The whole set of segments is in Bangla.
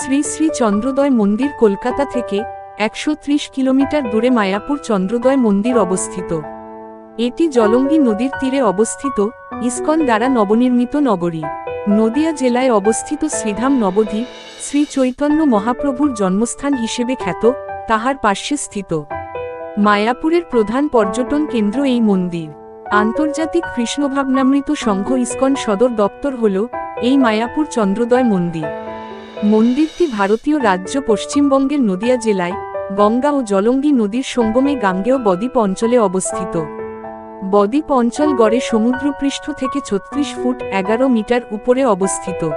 শ্রী শ্রী চন্দ্রোদয় মন্দির কলকাতা থেকে একশো ত্রিশ কিলোমিটার দূরে মায়াপুর চন্দ্রোদয় মন্দির অবস্থিত। এটি জলঙ্গি নদীর তীরে অবস্থিত, ইস্কন দ্বারা নবনির্মিত নগরী। নদিয়া জেলায় অবস্থিত শ্রীধাম নবদ্বীপ, শ্রী চৈতন্য মহাপ্রভুর জন্মস্থান হিসেবে খ্যাত, তাহার পার্শ্বে স্থিত। মায়াপুরের প্রধান পর্যটন কেন্দ্র এই মন্দির। আন্তর্জাতিক কৃষ্ণভাবনামৃত সংঘ ইস্কন সদর দপ্তর হল এই মায়াপুর চন্দ্রোদয় মন্দির। মন্দিরটি ভারতীয় রাজ্য পশ্চিমবঙ্গের নদিয়া জেলায় গঙ্গা ও জলঙ্গি নদীর সঙ্গমে গাঙ্গেয় বদ্বীপ অঞ্চলে অবস্থিত। বদ্বীপ অঞ্চল গড়ে সমুদ্রপৃষ্ঠ থেকে ছত্রিশ ফুট এগারো মিটার উপরে অবস্থিত।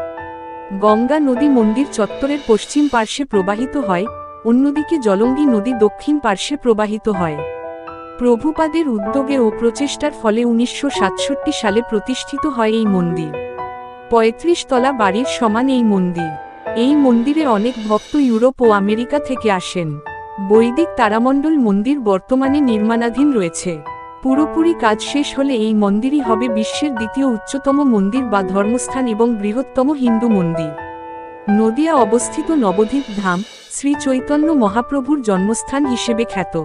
গঙ্গা নদী মন্দির চত্বরের পশ্চিম পার্শ্বে প্রবাহিত হয়, অন্যদিকে জলঙ্গি নদী দক্ষিণ পার্শ্বে প্রবাহিত হয়। প্রভুপাদের উদ্যোগে ও প্রচেষ্টার ফলে উনিশশো সাতষট্টি সালে প্রতিষ্ঠিত হয় এই মন্দির। পঁয়ত্রিশ তলা বাড়ির সমান এই মন্দির। এই মন্দিরে অনেক ভক্ত ইউরোপ ও আমেরিকা থেকে আসেন। বৈদিক তারামণ্ডল মন্দির বর্তমানে নির্মাণাধীন রয়েছে। পুরোপুরি কাজ শেষ হলে এই মন্দিরই হবে বিশ্বের দ্বিতীয় উচ্চতম মন্দির বা ধর্মস্থান এবং বৃহত্তম হিন্দু মন্দির। নদিয়া অবস্থিত নবদ্বীপ ধাম শ্রী চৈতন্য মহাপ্রভুর জন্মস্থান হিসেবে খ্যাত।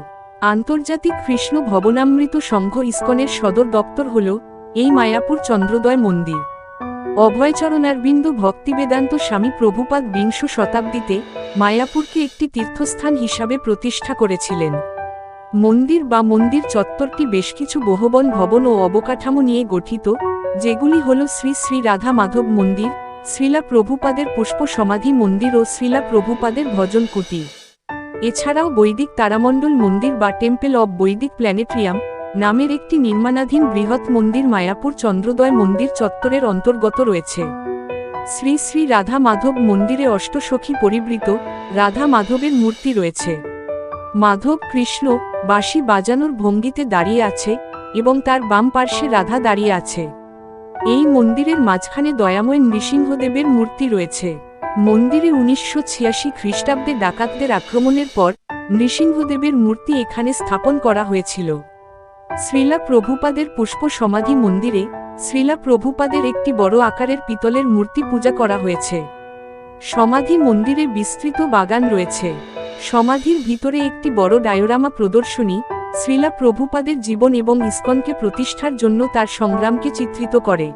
আন্তর্জাতিক কৃষ্ণ ভবনামৃত সংঘ ইস্কনের সদর দপ্তর হল এই মায়াপুর চন্দ্রোদয় মন্দির। অভয়চরণারবিন্দ ভক্তিবেদান্ত স্বামী প্রভুপাদ বিংশ শতাব্দীতে মায়াপুরকে একটি তীর্থস্থান হিসাবে প্রতিষ্ঠা করেছিলেন। মন্দির বা মন্দির চত্বরটি বেশ কিছু বহুবন ভবন ও অবকাঠামো নিয়ে গঠিত, যেগুলি হল শ্রী শ্রী রাধা মাধব মন্দির শ্রীলা প্রভুপাদের পুষ্প সমাধি মন্দির ও শ্রীলা প্রভুপাদের ভজন কুটির। এছাড়াও বৈদিক তারামণ্ডল মন্দির বা টেম্পল অব বৈদিক প্ল্যানেট্রিয়াম নামের একটি নির্মাণাধীন বৃহৎ মন্দির মায়াপুর চন্দ্রোদয় মন্দির চত্বরের অন্তর্গত রয়েছে। শ্রী শ্রী রাধা মাধব মন্দিরে অষ্টসখী পরিবৃত রাধা মাধবের মূর্তি রয়েছে। মাধব কৃষ্ণ বাঁশি বাজানোর ভঙ্গিতে দাঁড়িয়ে আছে এবং তার বাম পার্শ্বে রাধা দাঁড়িয়ে আছে। এই মন্দিরের মাঝখানে দয়াময় নৃসিংহদেবের মূর্তি রয়েছে। মন্দিরে উনিশশো ছিয়াশি খ্রিস্টাব্দে ডাকাতদের আক্রমণের পর নৃসিংহদেবের মূর্তি এখানে স্থাপন করা হয়েছিল। শ্রীলা প্রভুপাদের পুষ্প সমাধি মন্দিরে, শ্রীলা প্রভুপাদের একটি বড় আকারের পিতলের মূর্তি পূজা করা হয়েছে। সমাধি মন্দিরে বিস্তৃত বাগান রয়েছে। সমাধির ভিতরে একটি বড় ডায়োরামা প্রদর্শনী, শ্রীলা প্রভুপাদের জীবন এবং ইস্কনকে প্রতিষ্ঠার জন্য তার সংগ্রামকে চিত্রিত করে।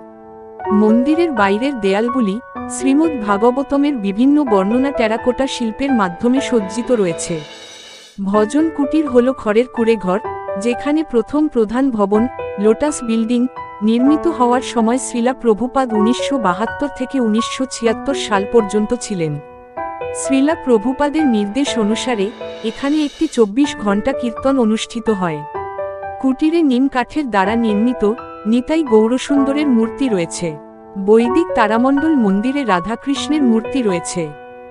মন্দিরের বাইরের দেয়ালগুলি শ্রীমদ্ ভাগবতমের বিভিন্ন বর্ণনা টেরাকোটা শিল্পের মাধ্যমে সজ্জিত রয়েছে। ভজন কুটির হল খড়ের কুড়ে ঘর যেখানে প্রথম প্রধান ভবন, লোটাস বিল্ডিং, নির্মিত হওয়ার সময় শ্রীলা প্রভুপাদ উনিশশো বাহাত্তর থেকে উনিশশো ছিয়াত্তর সাল পর্যন্ত ছিলেন। শ্রীলা প্রভুপাদের নির্দেশ অনুসারে, এখানে একটি চব্বিশ ঘণ্টা কীর্তন অনুষ্ঠিত হয়। কুটিরে নিম কাঠের দ্বারা নির্মিত, নিতাই গৌরসুন্দরের মূর্তি রয়েছে। বৈদিক তারামণ্ডল মন্দিরে রাধাকৃষ্ণের মূর্তি রয়েছে।